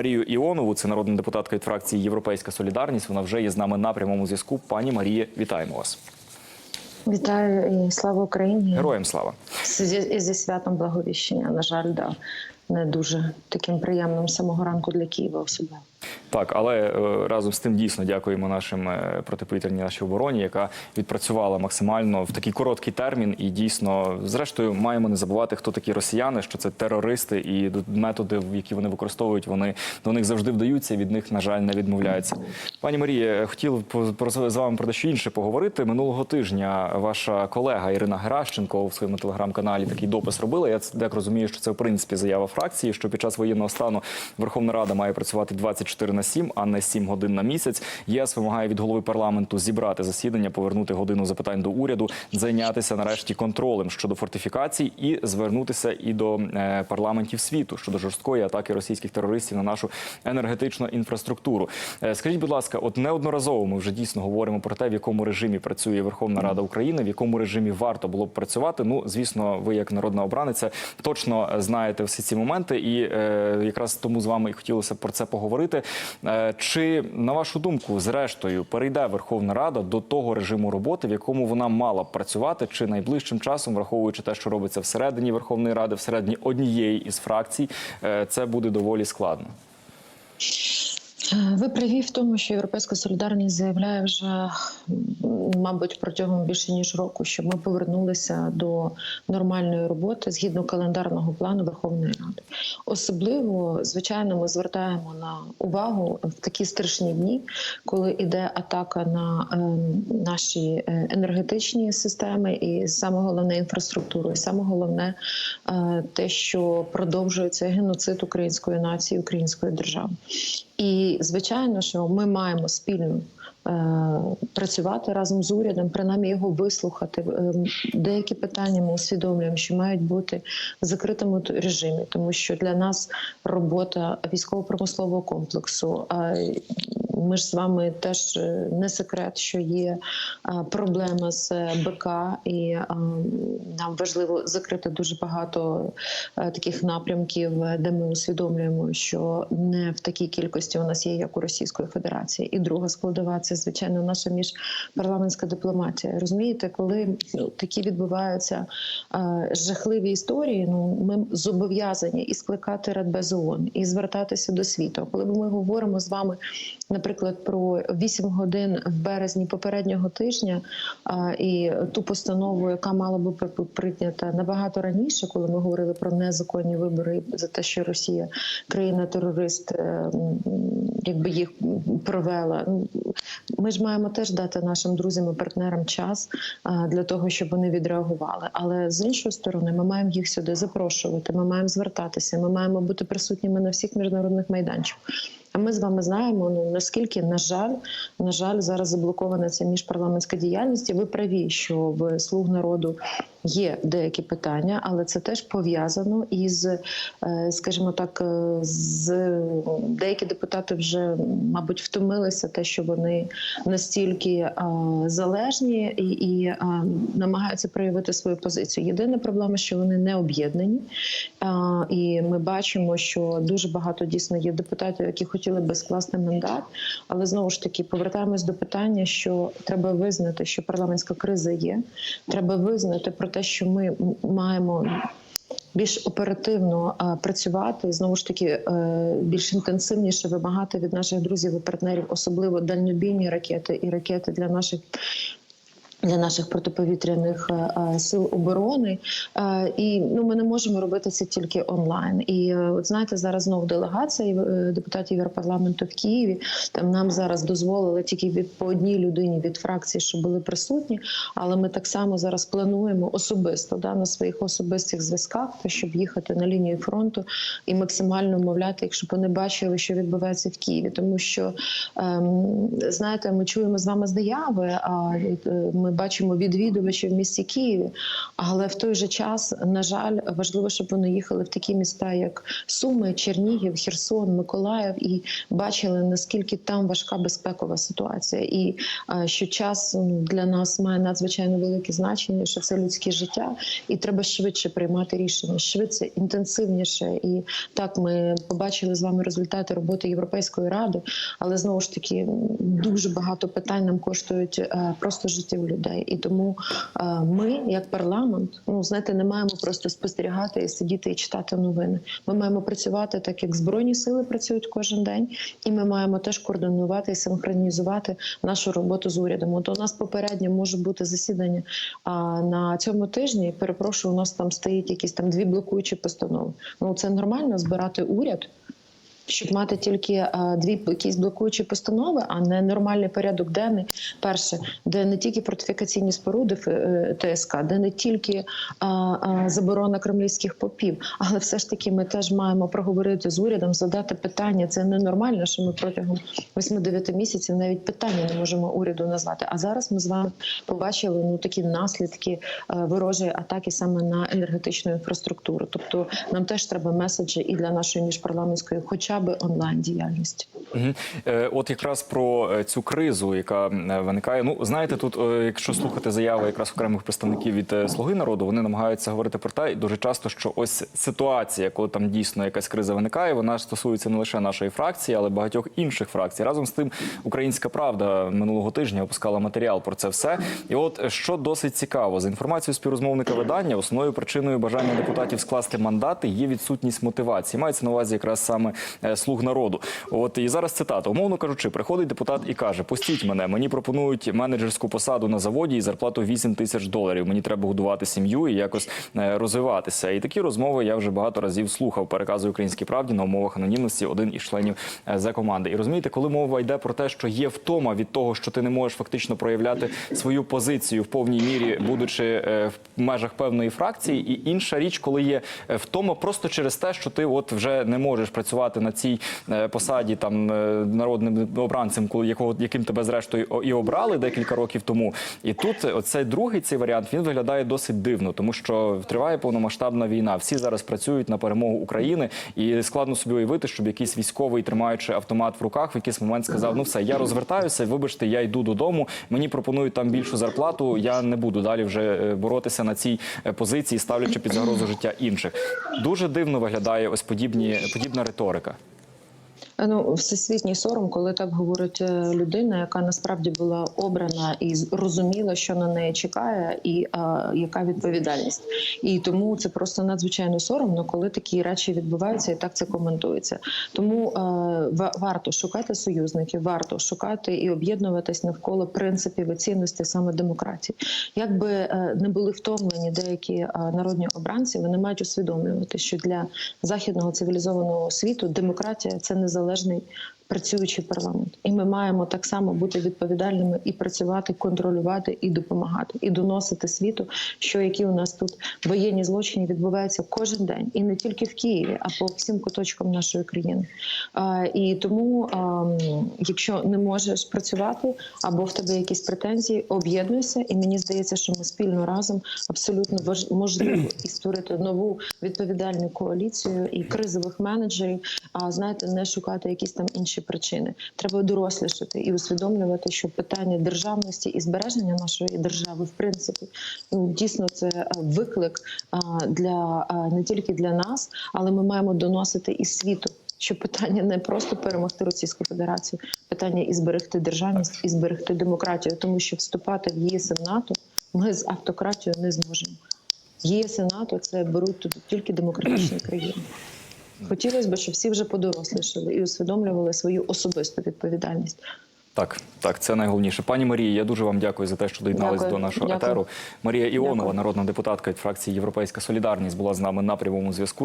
Марію Іонову, це народна депутатка від фракції Європейська Солідарність. Вона вже є з нами на прямому зв'язку. Пані Марія, вітаємо вас. Вітаю і слава Україні Героям слава. і зі святом благовіщення. На жаль, да не дуже таким приємним самого ранку для Києва особливо. Так, але е, разом з тим дійсно дякуємо нашим е, протиповітряній нашій обороні, яка відпрацювала максимально в такий короткий термін. І дійсно, зрештою, маємо не забувати, хто такі росіяни, що це терористи, і методи, які вони використовують, вони до них завжди вдаються. Від них, на жаль, не відмовляються. Пані Марія, хотів по- про з вами про дещо інше поговорити. Минулого тижня ваша колега Ірина Геращенко у своєму телеграм-каналі такий допис робила. Я так розумію, що це в принципі заява фракції, що під час воєнного стану Верховна Рада має працювати 24 на 7, а не 7 годин на місяць. ЄС вимагає від голови парламенту зібрати засідання, повернути годину запитань до уряду, зайнятися нарешті контролем щодо фортифікацій і звернутися і до е, парламентів світу щодо жорсткої атаки російських терористів на нашу енергетичну інфраструктуру. Е, Скажіть, будь ласка, от неодноразово ми вже дійсно говоримо про те, в якому режимі працює Верховна Рада України, в якому режимі варто було б працювати. Ну, звісно, ви як народна обраниця точно знаєте всі ці моменти, і е, якраз тому з вами і хотілося про це поговорити. Е, чи на вашу думку, зрештою, перейде Верховна Рада до того режиму роботи, в якому вона мала б працювати, чи найближчим часом, враховуючи те, що робиться всередині Верховної Ради, всередині однієї із фракцій, е, це буде доволі складно. Е, Ви праві в тому, що європейська солідарність заявляє вже, мабуть, протягом більше ніж року, що ми повернулися до нормальної роботи згідно календарного плану Верховної Ради. Особливо, звичайно, ми звертаємо на увагу в такі страшні дні, коли йде атака на ем, наші е, енергетичні системи, і саме головне інфраструктуру, і саме головне е, те, що продовжується геноцид української нації, української держави. І звичайно, що ми маємо спільно е, працювати разом з урядом, принаймні його вислухати. Е, Деякі питання ми усвідомлюємо, що мають бути в закритому режимі, тому що для нас робота військово-промислового комплексу. Ми ж з вами теж е, не секрет, що є е, проблема з е, БК, і нам важливо закрити дуже багато таких напрямків, де ми усвідомлюємо, що не в такій кількості у нас є, як у Російської Федерації. І друга складова це звичайно наша міжпарламентська дипломатія. Розумієте, коли ну, такі відбуваються жахливі історії, ну ми зобов'язані і скликати Радбез ООН, і звертатися до світу. Коли ми говоримо з вами, наприклад, про 8 годин в березні попереднього тижня і ту постанову, яка мала би прийнята набагато раніше, коли ми говорили про незаконні вибори за те, що Росія країна-терорист, е, якби їх провела. Ну, Ми ж маємо теж дати нашим друзям і партнерам час для того, щоб вони відреагували. Але з іншої сторони, ми маємо їх сюди запрошувати. Ми маємо звертатися. Ми маємо бути присутніми на всіх міжнародних майданчиках. А ми з вами знаємо, ну наскільки на жаль, на жаль, зараз заблокована ця міжпарламентська діяльність. І ви праві, що в слуг народу є деякі питання, але це теж пов'язано із, е, скажімо так, е, з деякі депутати вже, мабуть, втомилися те, що вони настільки е, залежні і, і намагаються проявити свою позицію. Єдина проблема, що вони не об'єднані, і ми бачимо, що дуже багато дійсно є депутатів, які хотіли би скласти мандат, але знову ж таки повертаємось до питання, що треба визнати, що парламентська криза є. Треба визнати про те, що ми маємо. Більш оперативно а, працювати знову ж таки е, більш інтенсивніше вимагати від наших друзів і партнерів, особливо дальнобійні ракети і ракети для наших для наших протиповітряних е, е, сил оборони, Е, і ну ми не можемо робити це тільки онлайн. І от знаєте, зараз знову делегація депутатів Європарламенту в Києві. Там нам зараз дозволили тільки від по одній людині від фракції, що були присутні. Але ми так само зараз плануємо особисто да на своїх особистих зв'язках, щоб їхати на лінію фронту і максимально мовляти, якщо вони бачили, що відбувається в Києві, тому що ем, знаєте, ми чуємо з вами заяви, а ми ми бачимо відвідувачів в місті Києві, але в той же час, на жаль, важливо, щоб вони їхали в такі міста, як Суми, Чернігів, Херсон, Миколаїв, і бачили наскільки там важка безпекова ситуація, і е, що час ну, для нас має надзвичайно велике значення, що це людське життя, і треба швидше приймати рішення, швидше, інтенсивніше. І так ми побачили з вами результати роботи Європейської ради, але знову ж таки дуже багато питань нам коштують е, просто життів людей. І тому е, ми, як парламент, ну знаєте, не маємо просто спостерігати і сидіти і читати новини. Ми маємо працювати так, як збройні сили працюють кожен день, і ми маємо теж координувати і синхронізувати нашу роботу з урядом. От у нас попередньо може бути засідання а на цьому тижні. Перепрошую, у нас там стоїть якісь там дві блокуючі постанови. Ну це нормально збирати уряд. Щоб мати тільки е, дві якісь блокуючі постанови, а не нормальний порядок денний. Перше, де не тільки фортифікаційні споруди е, ТСК, де не тільки е, заборона кремлівських попів, але все ж таки ми теж маємо проговорити з урядом, задати питання. Це ненормально, що ми протягом 8-9 місяців навіть питання не можемо уряду назвати. А зараз ми з вами побачили ну такі наслідки ворожої атаки саме на енергетичну інфраструктуру. Тобто нам теж треба меседжі і для нашої міжпарламентської, хоча б онлайн діяльності. Мгм. Е, От якраз про е, цю кризу, яка е, виникає. Ну знаєте, тут, якщо слухати заяви якраз окремих представників від Слуги народу, вони намагаються говорити про те, і дуже часто, що ось ситуація, коли там дійсно якась криза виникає, вона стосується не лише нашої фракції, але багатьох інших фракцій. Разом з тим, Українська Правда минулого тижня опускала матеріал про це все. І от що досить цікаво, за інформацією співрозмовника видання, основною причиною бажання депутатів скласти мандати є відсутність мотивації. Мається на увазі якраз саме слуг народу. От і зараз цитата. Умовно кажучи, приходить депутат і каже: Пустіть мене, мені пропонують менеджерську посаду на заводі і зарплату 8 тисяч доларів. Мені треба годувати сім'ю і якось е, розвиватися. І такі розмови я вже багато разів слухав. Переказую українській правді на умовах анонімності один із членів е, за команди. І розумієте, коли мова йде про те, що є втома від того, що ти не можеш фактично проявляти свою позицію в повній мірі, будучи е, в межах певної фракції, і інша річ, коли є е, втома просто через те, що ти от вже не можеш працювати на цій е, посаді там е, народним обранцем, якого яким тебе зрештою і обрали декілька років тому. І тут оцей другий цей варіант він виглядає досить дивно, тому що триває повномасштабна війна. Всі зараз працюють на перемогу України, і складно собі уявити, щоб якийсь військовий, тримаючи автомат в руках, в якийсь момент сказав: Ну все, я розвертаюся, вибачте, я йду додому. Мені пропонують там більшу зарплату. Я не буду далі вже е, боротися на цій позиції, ставлячи під загрозу життя інших. Дуже дивно виглядає ось подібні подібна риторика. Ну, всесвітній сором, коли так говорить е, людина, яка насправді була обрана і розуміла, що на неї чекає, і а, яка відповідальність. І тому це просто надзвичайно соромно, коли такі речі відбуваються і так це коментується. Тому е, ва- варто шукати союзників, варто шукати і об'єднуватись навколо принципів і цінностей саме демократії. Якби е, не були втомлені деякі е, народні обранці, вони мають усвідомлювати, що для західного цивілізованого світу демократія це незалежний працюючий парламент, і ми маємо так само бути відповідальними і працювати, контролювати і допомагати, і доносити світу, що які у нас тут воєнні злочини відбуваються кожен день, і не тільки в Києві, а по всім куточкам нашої країни. А, і тому, а, якщо не можеш працювати або в тебе якісь претензії, об'єднуйся. І мені здається, що ми спільно разом абсолютно можливо і створити нову відповідальну коаліцію і кризових менеджерів. А знаєте, не шукати якісь там інші причини. Треба дорослішати і усвідомлювати, що питання державності і збереження нашої держави, в принципі, ну, дійсно це е, виклик для не тільки для нас, але ми маємо доносити і світу. Що питання не просто перемогти Російську Федерацію, питання і зберегти державність, і зберегти демократію, тому що вступати в ЄС і НАТО ми з автократією не зможемо. ЄС і НАТО це беруть тут тільки демократичні країни. Хотілося б, щоб всі вже подорослішали і усвідомлювали свою особисту відповідальність. Так, так, це найголовніше. Пані Марії, я дуже вам дякую за те, що доєдналися до нашого Дякую. етеру. Марія Іонова, Дякую. народна депутатка від фракції Європейська Солідарність, була з нами на прямому зв'язку.